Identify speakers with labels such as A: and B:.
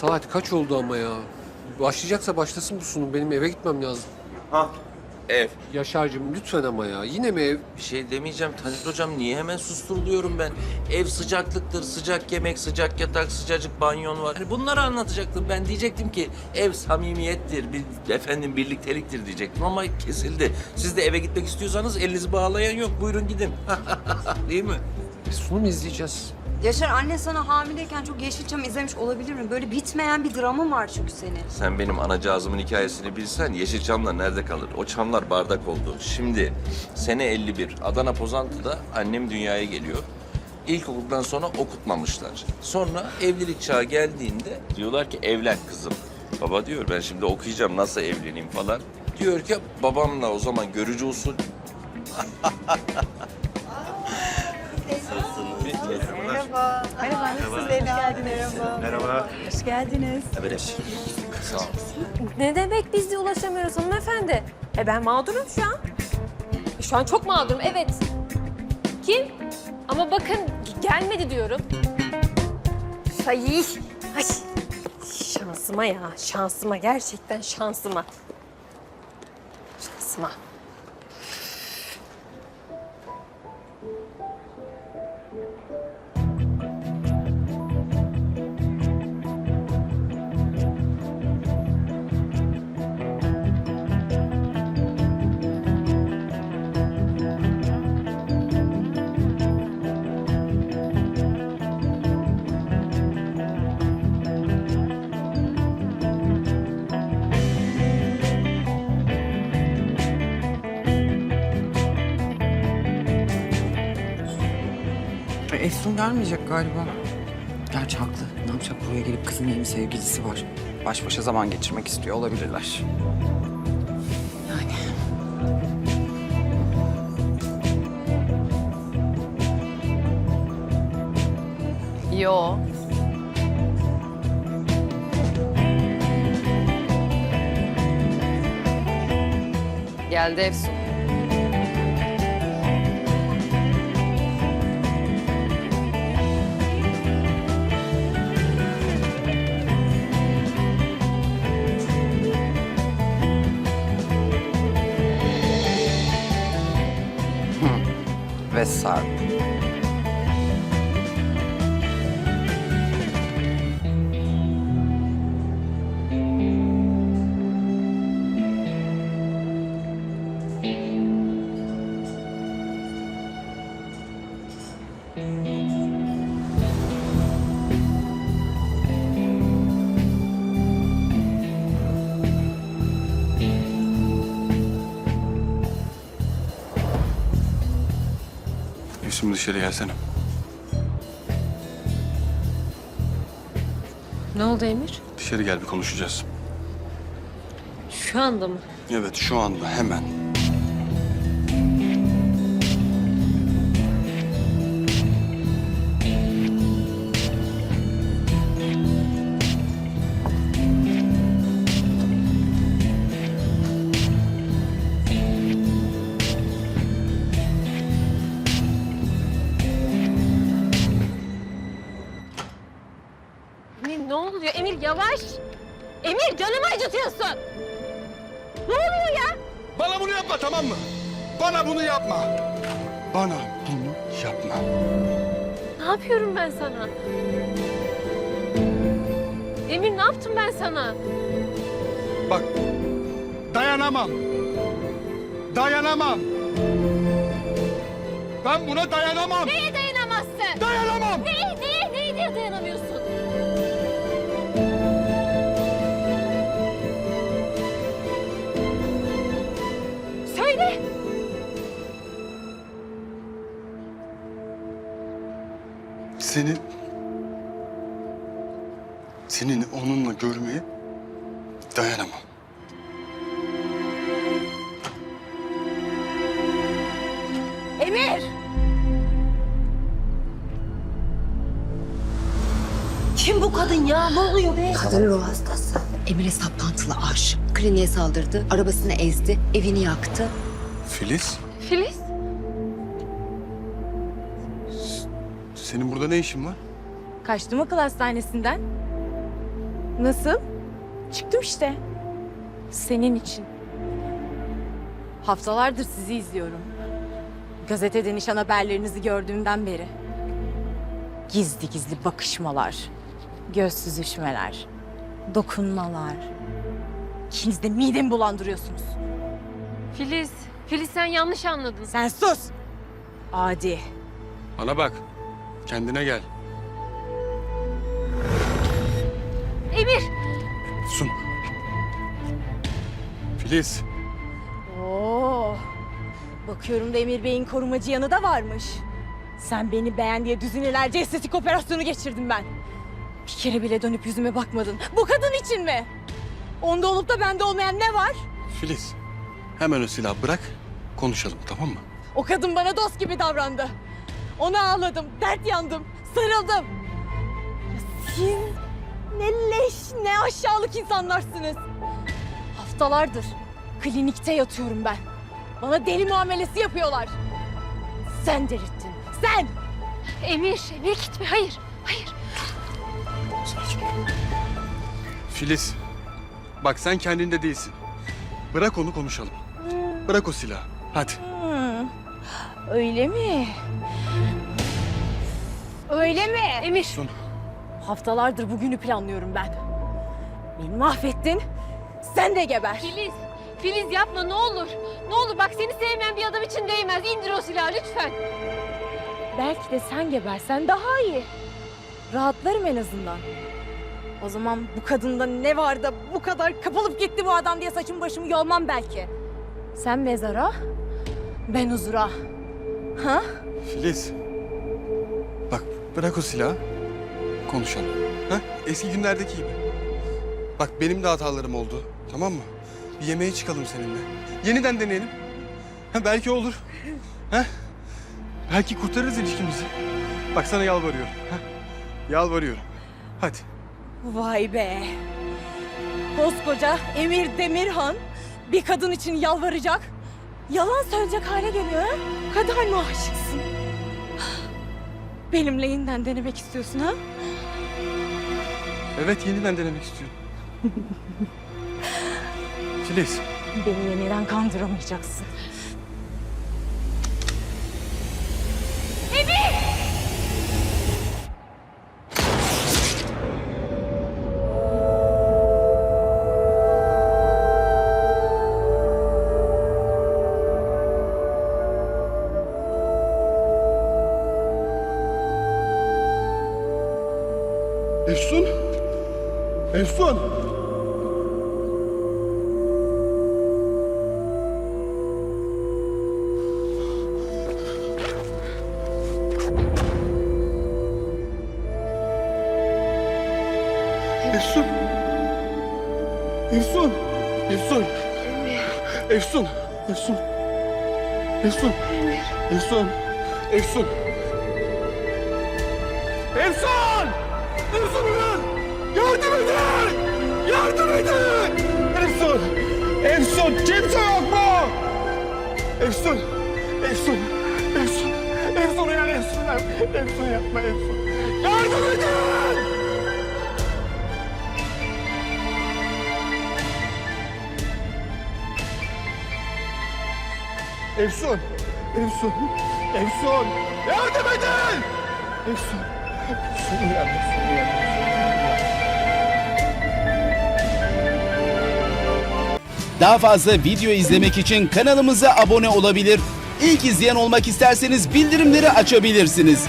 A: Saat kaç oldu ama ya? Başlayacaksa başlasın bu sunum. Benim eve gitmem lazım.
B: Ha ev.
A: Yaşar'cığım lütfen ama ya. Yine mi ev?
B: Bir şey demeyeceğim Taner Hocam. Niye hemen susturuluyorum ben? Ev sıcaklıktır. Sıcak yemek, sıcak yatak, sıcacık banyon var. Hani bunları anlatacaktım. Ben diyecektim ki ev samimiyettir, bir, efendim birlikteliktir diyecektim ama kesildi. Siz de eve gitmek istiyorsanız elinizi bağlayan yok. Buyurun gidin. Değil mi?
A: E, sunum izleyeceğiz.
C: Yaşar anne sana hamileyken çok Yeşilçam izlemiş olabilir mi? Böyle bitmeyen bir dramın var çünkü senin.
B: Sen benim anacığızımın hikayesini bilsen Yeşilçamlar nerede kalır? O çamlar bardak oldu. Şimdi sene 51 Adana Pozantı'da annem dünyaya geliyor. İlkokuldan sonra okutmamışlar. Sonra evlilik çağı geldiğinde diyorlar ki evlen kızım. Baba diyor ben şimdi okuyacağım nasıl evleneyim falan. Diyor ki babamla o zaman görücü usul.
D: Hoş geldiniz.
B: Sağ ol.
E: Ne demek biz de ulaşamıyoruz hanımefendi? E ben mağdurum şu an. E, Şu an çok mağdurum evet. Kim? Ama bakın gelmedi diyorum. Ay, ay. Şansıma ya, şansıma gerçekten şansıma. Şansıma.
F: E, Efsun gelmeyecek galiba. Gerçi haklı. Ne yapacak buraya gelip kızın yeni sevgilisi var. Baş başa zaman geçirmek istiyor olabilirler. Yani.
E: Yo. Geldi Efsun.
F: necessário.
G: Şimdi dışarı gelsene.
E: Ne oldu Emir?
G: Dışarı gel bir konuşacağız.
E: Şu anda mı?
G: Evet şu anda hemen.
E: Ne oluyor? Emir yavaş. Emir canımı acıtıyorsun. Ne oluyor ya?
G: Bana bunu yapma tamam mı? Bana bunu yapma. Bana bunu yapma.
E: Ne yapıyorum ben sana? Emir ne yaptım ben sana?
G: Bak dayanamam. Dayanamam. Ben buna dayanamam.
E: Neye dayanamazsın?
G: Dayanamam.
E: Neye, neye, neye, neye dayanamıyorsun?
G: Onunla görmeye dayanamam.
E: Emir! Kim bu kadın ya? Ne oluyor be?
C: Kadın ruh hastası. Emir'e saplantılı aşık. Kliniğe saldırdı, arabasını ezdi, evini yaktı.
G: Filiz,
E: Filiz?
G: senin burada ne işin var?
D: Kaçtım akıl hastanesinden. Nasıl? Çıktım işte. Senin için. Haftalardır sizi izliyorum. Gazetede nişan haberlerinizi gördüğümden beri. Gizli gizli bakışmalar, göz süzüşmeler, dokunmalar. İkiniz de midemi bulandırıyorsunuz.
E: Filiz, Filiz sen yanlış anladın.
D: Sen sus! Adi.
G: Bana bak. Kendine gel.
E: Emir!
G: Sun. Filiz.
D: Oo. Bakıyorum da Emir Bey'in korumacı yanı da varmış. Sen beni beğen diye düzinelerce estetik operasyonu geçirdim ben. Bir kere bile dönüp yüzüme bakmadın. Bu kadın için mi? Onda olup da bende olmayan ne var?
G: Filiz. Hemen o silahı bırak. Konuşalım tamam mı?
D: O kadın bana dost gibi davrandı. Ona ağladım, dert yandım, sarıldım. Siz ne leş, ne aşağılık insanlarsınız. Haftalardır klinikte yatıyorum ben. Bana deli muamelesi yapıyorlar. Sen delirttin, sen!
E: Emir, Emir gitme. Hayır, hayır.
G: Filiz. Bak sen kendinde değilsin. Bırak onu konuşalım. Bırak o silahı. Hadi.
D: Hmm, öyle mi? Öyle mi?
E: Emir.
G: Sun.
D: Haftalardır bugünü planlıyorum ben. Beni mahvettin, sen de geber.
E: Filiz, Filiz yapma ne olur. Ne olur bak seni sevmeyen bir adam için değmez. İndir o silahı lütfen.
D: Belki de sen gebersen daha iyi. Rahatlarım en azından. O zaman bu kadında ne var da bu kadar kapılıp gitti bu adam diye saçım başımı yolmam belki. Sen mezara, ben huzura. Ha?
G: Filiz. Bak bırak o silahı. Konuşalım. Ha? Eski günlerdeki gibi. Bak benim de hatalarım oldu. Tamam mı? Bir yemeğe çıkalım seninle. Yeniden deneyelim. Ha, belki olur. Ha? Belki kurtarırız ilişkimizi. Bak sana yalvarıyorum. Ha? Yalvarıyorum. Hadi.
D: Vay be. Koskoca Emir Demirhan bir kadın için yalvaracak, yalan söyleyecek hale geliyor ha? Kadar mı aşıksın? Benimle yeniden denemek istiyorsun ha?
G: Evet yeniden denemek istiyorum. Filiz.
D: Beni yeniden kandıramayacaksın.
G: Efsun. Efsun. Efsun. Efsun. Efsun. Efsun! Efsun uyan! Yardım edin! Yardım edin! Efsun! Efsun! Kimse yok mu? Efsun! Efsun! Efsun! Efsun uyan Efsun! Efsun yapma Efsun! Yardım edin! Efsun! Efsun! Efsun! Yardım edin! Efsun! Efsun uyan Efsun uyan!
H: Daha fazla video izlemek için kanalımıza abone olabilir. İlk izleyen olmak isterseniz bildirimleri açabilirsiniz.